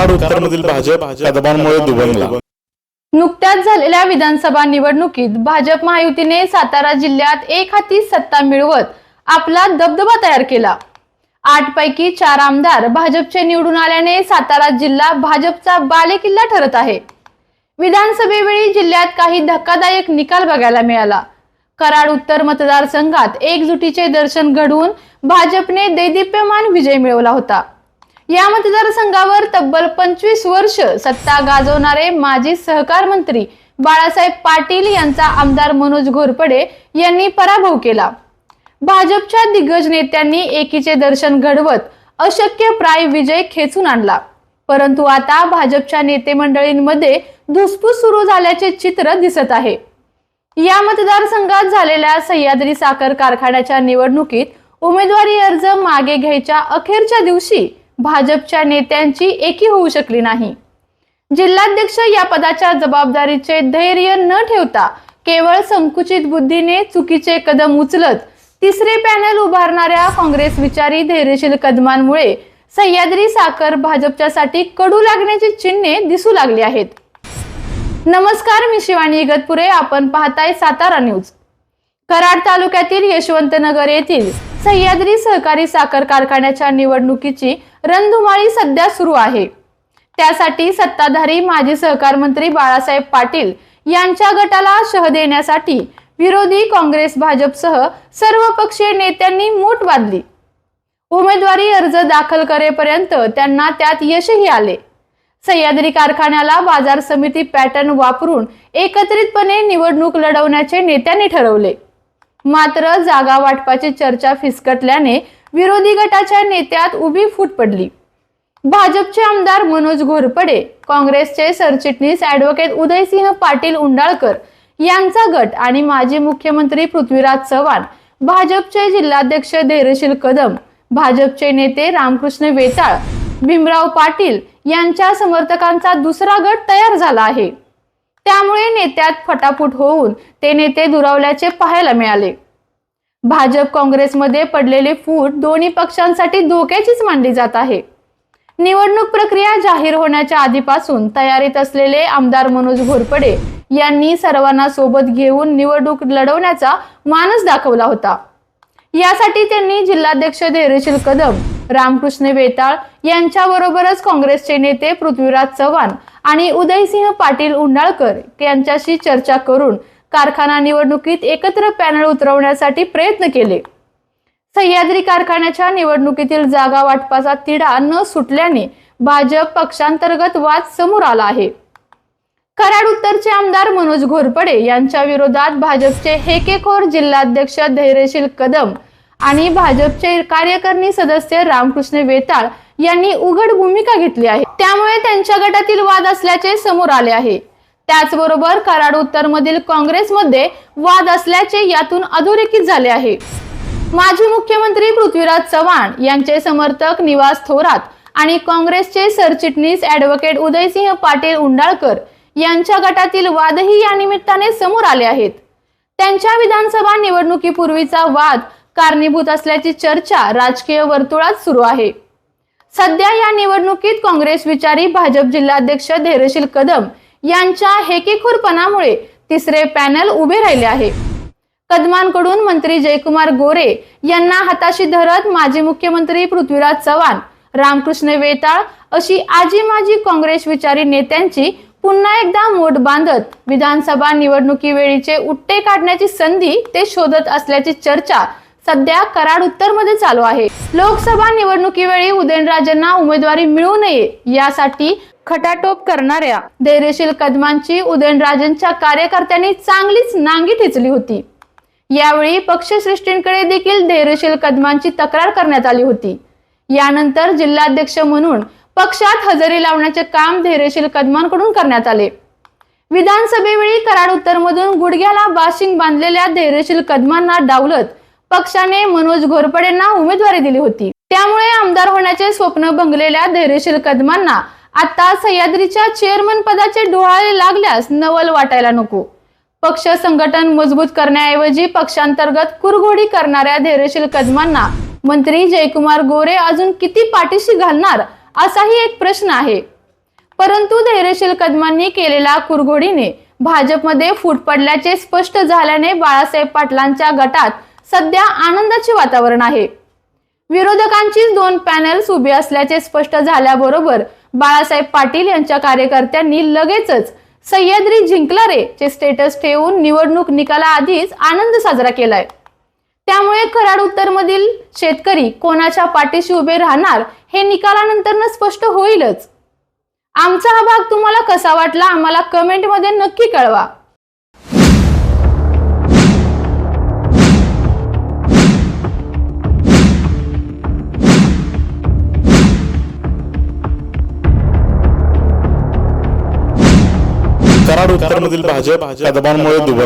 कराड उत्तरमधील भाजप कदमांमुळे दुभंगला नुकत्याच झालेल्या विधानसभा निवडणुकीत भाजप महायुतीने सातारा जिल्ह्यात एक हाती सत्ता मिळवत आपला दबदबा तयार केला. आठ पैकी चार आमदार भाजपचे निवडून आल्याने सातारा जिल्हा भाजपचा बालेकिल्ला ठरत आहे. विधानसभेवेळी जिल्ह्यात काही धक्कादायक निकाल बघायला मिळाला. कराड उत्तर मतदारसंघात एकजुटीचे दर्शन घडवून भाजपने दैदिप्यमान विजय मिळवला होता. या मतदारसंघावर तब्बल पंचवीस वर्ष सत्ता गाजवणारे माजी सहकार मंत्री बाळासाहेब पाटील यांचा आमदार मनोज घोरपडे यांनी पराभव केला. भाजपच्या दिग्गज नेत्यांनी एकीचे दर्शन घडवत अशक्य प्राय विजय खेचून आणला. परंतु आता भाजपच्या नेते मंडळींमध्ये धुसफूस सुरू झाल्याचे चित्र दिसत आहे. या मतदारसंघात झालेल्या सह्याद्री साखर कारखान्याच्या निवडणुकीत उमेदवारी अर्ज मागे घ्यायच्या अखेरच्या दिवशी भाजपच्या नेत्यांची एकी होऊ शकली नाही. जिल्हाध्यक्ष या पदाच्या जबाबदारीचे धैर्य न ठेवता केवळ संकुचित बुद्धीने चुकीचे कदम उचलत तिसरे पॅनल उभारणाऱ्या काँग्रेस विचारी धैर्यशील कदमांमुळे सह्याद्री साखर भाजपच्यासाठी कडू लागण्याची चिन्हे दिसू लागली आहेत. नमस्कार मी शिवानी इगतपुरे. आपण पाहताय सातारा न्यूज. कराड तालुक्यातील यशवंतनगर येथील सह्याद्री सहकारी साखर कारखान्याच्या निवडणुकीची रणधुमाळी सध्या सुरू आहे. त्यासाठी सत्ताधारी माजी सहकार मंत्री बाळासाहेब पाटील यांच्या गटाला शह देण्यासाठी विरोधी काँग्रेस भाजपसह सर्व पक्षीय नेत्यांनी मूठ बांधली. उमेदवारी अर्ज दाखल करेपर्यंत त्यांना त्यात यशही आले. सह्याद्री कारखान्याला बाजार समिती पॅटर्न वापरून एकत्रितपणे निवडणूक लढवण्याचे नेत्यांनी ठरवले. मात्र जागा वाटपाची चर्चा फिसकटल्याने विरोधी गटाच्या नेत्यात उभी फूट पडली. भाजपचे आमदार मनोज घोरपडे काँग्रेसचे सरचिटणीस ऍडव्होकेट उदयसिंह पाटील उंडाळकर यांचा गट आणि माजी मुख्यमंत्री पृथ्वीराज चव्हाण भाजपचे जिल्हाध्यक्ष धैर्यशील कदम भाजपचे नेते रामकृष्ण वेताळ भीमराव पाटील यांच्या समर्थकांचा दुसरा गट तयार झाला आहे. त्यामुळे नेत्यात फटाफूट होऊन ते नेते दुरावल्याचे पाहायला मिळाले. भाजप काँग्रेसमध्ये पडलेली फूट दोन्ही पक्षांसाठी धोक्याचीच मानली जात आहे. निवडणूक प्रक्रिया जाहीर होण्याच्या आधीपासून तयारीत असलेले आमदार मनोज घोरपडे यांनी सर्वांना सोबत घेऊन निवडणूक लढवण्याचा मानस दाखवला होता. यासाठी त्यांनी जिल्हाध्यक्ष धैर्यशील कदम रामकृष्ण वेताळ यांच्याबरोबरच काँग्रेसचे नेते पृथ्वीराज चव्हाण आणि उदयसिंह पाटील उंडाळकर यांच्याशी चर्चा करून कारखाना निवडणुकीत एकत्र पॅनल उतरवण्यासाठी प्रयत्न केले. सह्याद्री कारखान्याच्या निवडणुकीतील जागा वाटपाचा तिढा न सुटल्याने भाजप पक्षांतर्गत वाद समोर आला आहे. कराड उत्तरचे आमदार मनोज घोरपडे यांच्या विरोधात भाजपचे हेकेखोर जिल्हाध्यक्ष धैर्यशील कदम आणि भाजपचे कार्यकारिणी सदस्य रामकृष्ण वेताळ यांनी उघड भूमिका घेतली आहे. त्यामुळे त्यांच्या गटातील वाद असल्याचे समोर आले आहे. त्याचबरोबर कराड उत्तर मधील काँग्रेसमध्ये वाद असल्याचे यातून अधोरेखित झाले आहे. माजी मुख्यमंत्री पृथ्वीराज चव्हाण यांचे समर्थक निवास थोरात आणि काँग्रेसचे सरचिटणीस ऍडव्होकेट उदयसिंह पाटील उंडाळकर यांच्या गटातील वादही या निमित्ताने समोर आले आहेत. त्यांच्या विधानसभा निवडणुकीपूर्वीचा वाद कारणीभूत असल्याची चर्चा राजकीय वर्तुळात सुरू आहे. सध्या या निवडणुकीत काँग्रेस विचारी भाजप जिल्हाध्यक्ष धैर्यशील कदम यांच्या हेकेखोरपणामुळे तिसरे पॅनल उभे राहिले आहे. कदमांकडून मंत्री जयकुमार गोरे यांना हाताशी धरत माजी मुख्यमंत्री पृथ्वीराज चव्हाण रामकृष्ण वेताळ अशी आजी माजी काँग्रेस विचारी नेत्यांची पुन्हा एकदा मोठ बांधत विधानसभा निवडणुकीवेळीचे उट्टे काढण्याची संधी ते शोधत असल्याची चर्चा सध्या कराड उत्तरमध्ये चालू आहे. लोकसभा निवडणुकीवेळी उदयनराजेंना उमेदवारी मिळू नये यासाठी खटाटोप करणाऱ्या धैर्यशील कदमांची उदयनराजेंच्या कार्यकर्त्यांनी चांगलीच नांगी ठेचली होती. यावेळी पक्षश्रेष्ठींकडे देखील धैर्यशील कदमांची तक्रार करण्यात आली होती. यानंतर जिल्हाध्यक्ष म्हणून पक्षात हजेरी लावण्याचे काम धैर्यशील कदमांकडून करण्यात आले. विधानसभेवेळी कराड उत्तरमधून गुडघ्याला बाशिंग बांधलेल्या धैर्यशील कदमांना डावलत पक्षाने मनोज घोरपडेंना उमेदवारी दिली होती. त्यामुळे आमदार होण्याचे स्वप्न भंगलेल्या धैर्यशील कदमांना आता सह्याद्रीच्या चेअरमन पदाचे डोहाळे लागल्यास नवल वाटायला नको. पक्ष संघटन मजबूत करण्याऐवजी पक्षांतर्गत कुरघोडी करणाऱ्या धैर्यशील कदमांना मंत्री जयकुमार गोरे अजून किती पाठीशी घालणार असाही एक प्रश्न आहे. परंतु धैर्यशील कदमांनी केलेल्या कुरघोडीने भाजपमध्ये फूट पडल्याचे स्पष्ट झाल्याने बाळासाहेब पाटलांच्या गटात सध्या आनंदाचे वातावरण आहे. विरोधकांची दोन पॅनल्स उभी असल्याचे स्पष्ट झाल्याबरोबर बाळासाहेब पाटील यांच्या कार्यकर्त्यांनी लगेचच सह्याद्री जिंकला रे चे स्टेटस ठेवून निवडणूक निकालाआधीच आनंद साजरा केलाय. त्यामुळे कराड उत्तरमधील शेतकरी कोणाच्या पाठीशी उभे राहणार हे निकालानंतर स्पष्ट होईलच. आमचा हा भाग तुम्हाला कसा वाटला आम्हाला कमेंटमध्ये नक्की कळवा. कराड उत्तरमधील भाजप कदमांमुळे दुबळ